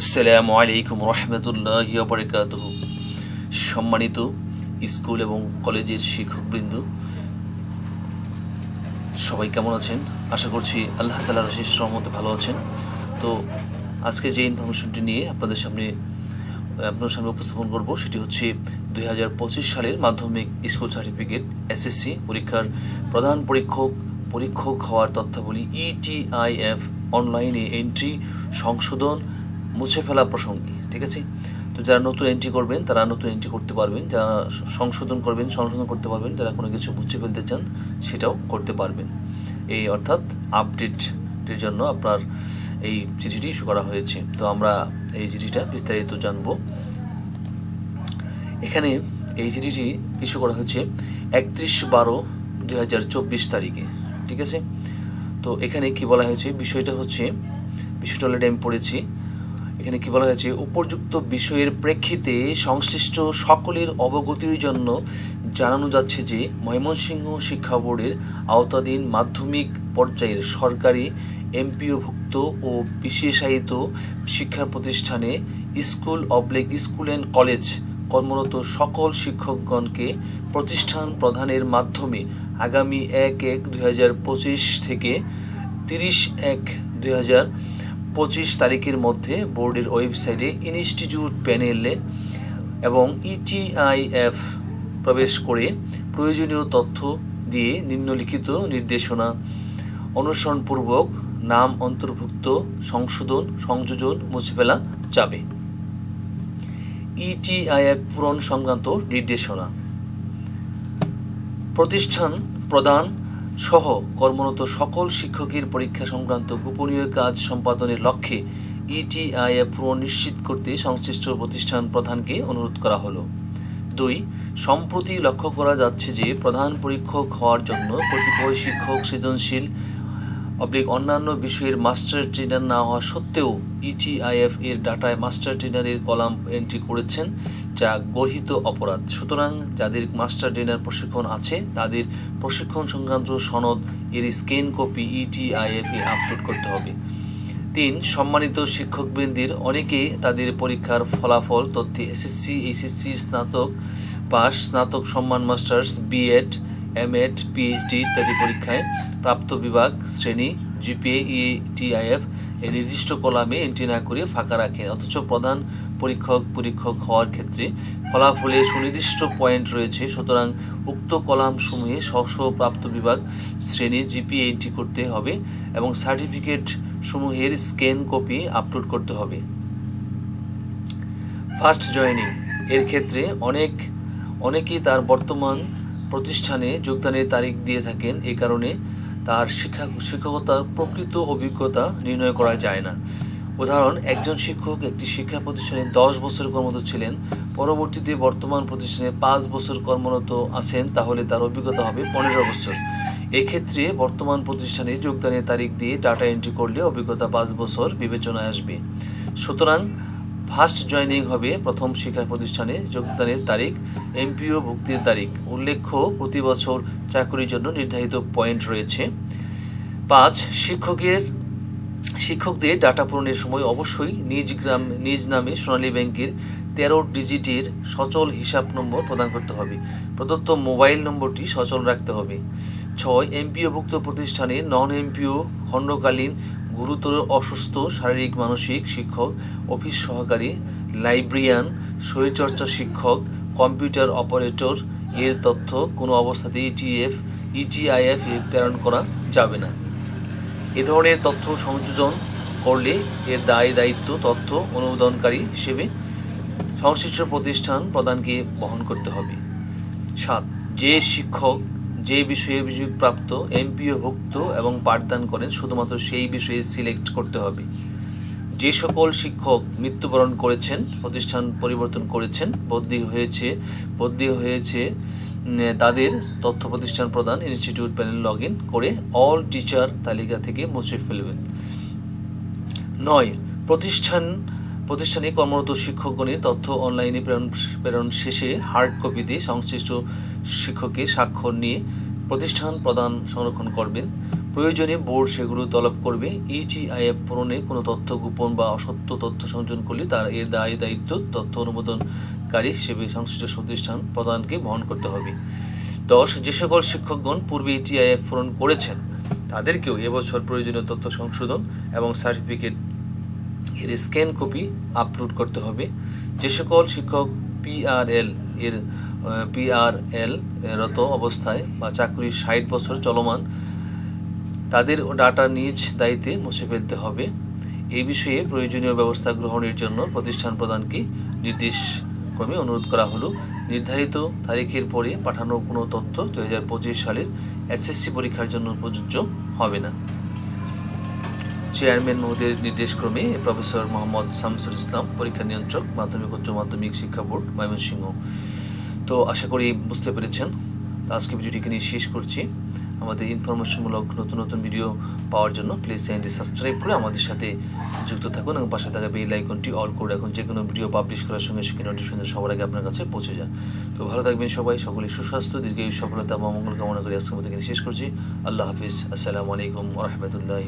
আসসালামু আলাইকুম রহমতুল্লাহ বরকাত সম্মানিত স্কুল এবং কলেজের শিক্ষকবৃন্দ, সবাই কেমন আছেন? আশা করছি আল্লাহ তালার শেষ রহমতে ভালো আছেন। তো আজকে যে ইনফরমেশনটি নিয়ে আপনাদের সামনে আপনার সামনে উপস্থাপন করব সেটি হচ্ছে দুই হাজার পঁচিশ সালের মাধ্যমিক স্কুল সার্টিফিকেট, এসএসসি পরীক্ষার প্রধান পরীক্ষক পরীক্ষক হওয়ার তথ্যাবলী ইটিআইএফ অনলাইনে এন্ট্রি সংশোধন মুছে ফেলা প্রসঙ্গে, ঠিক আছে? তো যারা নতুন এন্ট্রি করবেন, তারা নতুন এন্ট্রি করতে পারবেন, যারা সংশোধন করবেন, সংশোধন করতে পারবেন, যারা কোনো কিছু মুছে ফেলতে চান, সেটাও করতে পারবেন। এই অর্থাৎ আপডেটের জন্য আপনার এই চিঠিটি ইস্যু করা হয়েছে। তো আমরা এই চিঠিটা বিস্তারিত জানব। এখানে এই চিঠিটি ইস্যু করা হয়েছে একত্রিশ বারো দুই হাজার চব্বিশ তারিখে, ঠিক আছে? তো এখানে কি বলা হয়েছে? বিষয়টা হচ্ছে, বিষয়টা অলরেডি আমি পড়েছি। এখানে কি বলা হয়েছে? উপযুক্ত বিষয়ের প্রেক্ষিতে সংশ্লিষ্ট সকলের অবগতির জন্য জানানো যাচ্ছে যে, ময়মনসিংহ শিক্ষা বোর্ডের আওতাধীন মাধ্যমিক পর্যায়ের সরকারি এমপিওভুক্ত ও বিশেষায়িত শিক্ষা প্রতিষ্ঠানে স্কুল অবলিক স্কুল অ্যান্ড কলেজ কর্মরত সকল শিক্ষকগণকে প্রতিষ্ঠান প্রধানের মাধ্যমে আগামী এক এক দুই থেকে তিরিশ এক দুই পঁচিশ তারিখের মধ্যে বোর্ডের ওয়েবসাইটে ইনস্টিটিউট প্যানেলে এবং ইটিআইএফ প্রবেশ করে প্রয়োজনীয় তথ্য দিয়ে নিম্নলিখিত নির্দেশনা, অনুসরণপূর্বক নাম অন্তর্ভুক্ত, সংশোধন, সংযোজন মুছে ফেলা যাবে। ইটিআইএফ পূরণ সংক্রান্ত নির্দেশনা। প্রতিষ্ঠান প্রদান সহ কর্মরত সকল শিক্ষকের পরীক্ষা সংক্রান্ত গোপনীয় কাজ সম্পাদনের লক্ষ্যে ইটিআইএফ পূরণ নিশ্চিত করতে সংশ্লিষ্ট প্রতিষ্ঠান প্রধানকে অনুরোধ করা হলো। দুই, সম্প্রতি লক্ষ্য করা যাচ্ছে যে প্রধান পরীক্ষক হওয়ার জন্য কতিপয় শিক্ষক সৃজনশীল অবলিক অন্যান্য বিষয়ের মাস্টার ট্রেনার না হওয়া সত্ত্বেও ইটিআইএফ এর ডাটায় মাস্টার ট্রেনারের কলাম এন্ট্রি করেছেন, যা গর্হিত অপরাধ। সুতরাং যাদের মাস্টার ট্রেনার প্রশিক্ষণ আছে, তাদের প্রশিক্ষণ সংক্রান্ত সনদ, এর স্ক্যান কপি ইটিআইএফ এ আপলোড করতে হবে। তিন, সম্মানিত শিক্ষকবৃন্দের, অনেকে তাদের পরীক্ষার ফলাফল, তথ্যে এসএসসি, এইচএসসি, স্নাতক, পাস, স্নাতক সম্মান মাস্টার্স বিএড এমএড পিএইচডি ইত্যাদি পরীক্ষায় প্রাপ্ত বিভাগ, শ্রেণি জিপিএ ইটিআইএফ এর নির্দিষ্ট কলামে এন্ট্রি না করে ফাঁকা রাখেন অথচ প্রধান পরীক্ষক পরীক্ষক হওয়ার ক্ষেত্রে ফলাফলে সুনির্দিষ্ট পয়েন্ট রয়েছে। সুতরাং উক্ত কলাম সমূহে স্ব প্রাপ্ত বিভাগ, শ্রেণি জিপিএ এন্ট্রি করতে হবে এবং সার্টিফিকেট সমূহের স্ক্যান কপি আপলোড করতে হবে। ফার্স্ট জয়েনিং এর ক্ষেত্রে অনেক, অনেকেই তার বর্তমান প্রতিষ্ঠানে যোগদানের তারিখ দিয়ে থাকেন। এই কারণে তার শিক্ষা, শিক্ষকতার প্রকৃত অভিজ্ঞতা নির্ণয় করা যায় না। উদাহরণ, একজন শিক্ষক একটি শিক্ষা প্রতিষ্ঠানে দশ বছর কর্মরত ছিলেন। পরবর্তীতে বর্তমান প্রতিষ্ঠানে পাঁচ বছর কর্মরত আছেন, তাহলে তার অভিজ্ঞতা হবে পনেরো বছর। এক্ষেত্রে বর্তমান প্রতিষ্ঠানে যোগদানের তারিখ দিয়ে ডাটা এন্ট্রি করলে অভিজ্ঞতা পাঁচ বছর বিবেচনায় আসবে। সুতরাং ফার্স্ট জয়েনিং হবে প্রথম শিক্ষা প্রতিষ্ঠানে যোগদানের তারিখ, এমপিও ভুক্তির তারিখ। উল্লেখ্য, প্রতি বছর চাকরির জন্য নির্ধারিত পয়েন্ট রয়েছে। পাঁচ, শিক্ষকের শিক্ষকদের ডাটা পূরণের সময় অবশ্যই নিজ গ্রাম নিজ নামে সোনালী ব্যাংকের তেরো ডিজিটের সচল হিসাব নম্বর প্রদান করতে হবে। প্রদত্ত মোবাইল নম্বরটি সচল রাখতে হবে। ছয়, এমপিওভুক্ত প্রতিষ্ঠানে নন এমপিও খণ্ডকালীন গুরুতর অসুস্থ, শারীরিক, মানসিক শিক্ষক, অফিস সহকারী, লাইব্রেরিয়ান, শরীরচর্চা শিক্ষক, কম্পিউটার অপারেটর, এর তথ্য কোনো অবস্থাতে ইটিএফ ইটিআইএফ এ প্রেরণ করা যাবে না। এ ধরনের তথ্য সংযোজন করলে এর দায় দায়িত্ব, তথ্য অনুমোদনকারী হিসেবে সংশ্লিষ্ট প্রতিষ্ঠান প্রদানকে বহন করতে হবে। সাত, যে শিক্ষক যে বিষয়ে অভিযোগপ্রাপ্ত এমপিওভুক্ত এবং পাঠদান করেন, শুধুমাত্র সেই বিষয়ে সিলেক্ট করতে হবে। যে সকল শিক্ষক মৃত্যুবরণ করেছেন, প্রতিষ্ঠান পরিবর্তন করেছেন, বদলি হয়েছে বদলি হয়েছে তাদের তথ্য প্রতিষ্ঠান প্রদান, ইনস্টিটিউট প্যানেল লগ ইন করে অল টিচার তালিকা থেকে মুছে ফেলবেন। নয়, প্রতিষ্ঠান প্রতিষ্ঠানে কর্মরত শিক্ষকগণের তথ্য অনলাইনে প্রেরণ প্রেরণ শেষে হার্ড কপিতে সংশ্লিষ্ট শিক্ষকের স্বাক্ষর নিয়ে প্রতিষ্ঠান প্রদান সংরক্ষণ করবেন। প্রয়োজনে বোর্ড সেগুলো তলব করবে। ইটিআইএফ পূরণে কোনো তথ্য গোপন বা অসত্য তথ্য সংযোজন করলে তার এর দায়, দায়িত্ব, তথ্য অনুমোদনকারী হিসেবে সংশ্লিষ্ট প্রতিষ্ঠান প্রদানকে বহন করতে হবে। দশ, যে সকল শিক্ষকগণ পূর্বে ইটিআইএফ পূরণ করেছেন, তাদেরকেও এবছর প্রয়োজনীয় তথ্য সংশোধন এবং সার্টিফিকেট এর স্ক্যান কপি আপলোড করতে হবে। যে সকল শিক্ষক পিআরএল এর পিআরএল রত অবস্থায় বা চাকরির ষাট বছর চলমান, তাদের ডাটা নিজ দায়িত্বে মুছে ফেলতে হবে। এই বিষয়ে প্রয়োজনীয় ব্যবস্থা গ্রহণের জন্য প্রতিষ্ঠান প্রদানকে নির্দেশ ক্রমে অনুরোধ করা হলো। নির্ধারিত তারিখের পরে পাঠানো কোনো তথ্য দু হাজার পঁচিশ সালের এসএসসি পরীক্ষার জন্য প্রযোজ্য হবে না। চেয়ারম্যান মহোদয়ের নির্দেশক্রমে প্রফেসর মোহাম্মদ শামসুল ইসলাম, পরীক্ষা নিয়ন্ত্রক, মাধ্যমিক উচ্চ মাধ্যমিক শিক্ষা বোর্ড, ময়মনসিংহ। তো আশা করি বুঝতে পেরেছেন। তো আজকে ভিডিওটি এখানে শেষ করছি। আমাদের ইনফরমেশনমূলক নতুন নতুন ভিডিও পাওয়ার জন্য প্লিজ চ্যানেলটি সাবস্ক্রাইব করে আমাদের সাথে যুক্ত থাকুন এবং পাশে থাকা বেল আইকনটি অল করে রাখুন। যে কোনো ভিডিও পাবলিশ করার সঙ্গে সঙ্গে নোটিফিকেশন সবার আগে আপনার কাছে পৌঁছে যায়। তো ভালো থাকবেন সবাই, সকলে সুস্বাস্থ্য, দীর্ঘায়ু সফলতা এবং মঙ্গল কামনা করে আজকের এখানে শেষ করছি। আল্লাহ হাফিজ। আসসালামু আলাইকুম রহমতুল্লাহ